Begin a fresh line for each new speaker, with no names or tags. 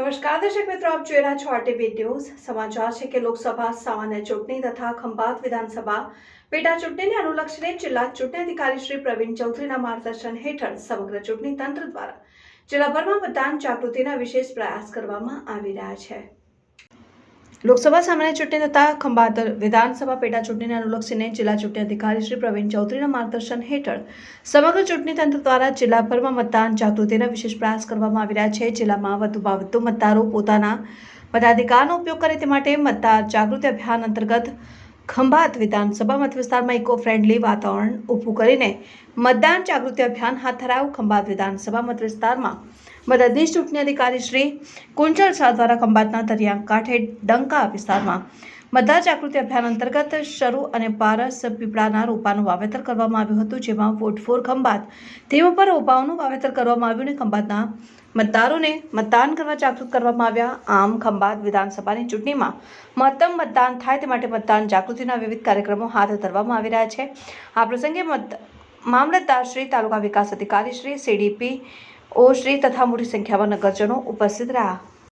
નમસ્કાર, દર્શક મિત્રો, આપ જોઈ રહ્યા છો આરટીવી ન્યૂઝ સમાચાર છે કે લોકસભા, સામાન્ય ચૂંટણી તથા ખંભાત વિધાનસભા પેટા ચૂંટણીને અનુલક્ષીને જિલ્લા ચૂંટણી અધિકારી શ્રી પ્રવીણ ચૌધરીના માર્ગદર્શન હેઠળ સમગ્ર ચૂંટણી તંત્ર દ્વારા જિલ્લાભરમાં મતદાન જાગૃતિના વિશેષ પ્રયાસ કરવામાં આવી રહ્યા છે. લોકસભા સામાન્ય ચૂંટણી તથા ખંભાત વિધાનસભા પેટા ચૂંટણીને અનુલક્ષીને જિલ્લા ચૂંટણી અધિકારી શ્રી પ્રવીણ ચૌધરીના માર્ગદર્શન હેઠળ સમગ્ર ચૂંટણી તંત્ર દ્વારા જિલ્લાભરમાં મતદાન જાગૃતિના વિશેષ પ્રયાસ કરવામાં આવી રહ્યા છે. જિલ્લામાં વધુમાં વધુ મતદારો પોતાના મતાધિકારનો ઉપયોગ કરે તે માટે મતદાર જાગૃતિ અભિયાન અંતર્ગત ખંભાત વિધાનસભા મત વિસ્તારમાં ઇકો ફ્રેન્ડલી વાતાવરણ ઊભું કરીને મતદાન જાગૃતિ અભિયાન હાથ ધરાયું. ખંભાત વિધાનસભા મત વિસ્તારમાં મદદનીશ ચૂંટણી અધિકારી શ્રી કુંજલ શાહ દ્વારા ખંભાતના દરિયા કાંઠે ડંકા વિસ્તારમાં મતદાર જાગૃતિ અભિયાન અંતર્ગત શરૂ અને પારસ પીપળાના રોપાનું વાવેતર કરવામાં આવ્યું હતું, જેમાં વોટફોર ખંભાત. તેઓ પર રોપાઓનું વાવેતર કરવામાં આવ્યું અને ખંભાતના મતદારોને મતદાન કરવા જાગૃત કરવામાં આવ્યા. આમ ખંભાત વિધાનસભાની ચૂંટણીમાં મહત્તમ મતદાન થાય તે માટે મતદાન જાગૃતિના વિવિધ કાર્યક્રમો હાથ ધરવામાં આવી રહ્યા છે. આ પ્રસંગે મત મામલતદાર શ્રી, તાલુકા વિકાસ અધિકારી શ્રી સીડીપી ઓ શ્રી તથા મોટી સંખ્યામાં નગરજનો ઉપસ્થિત રહ્યા.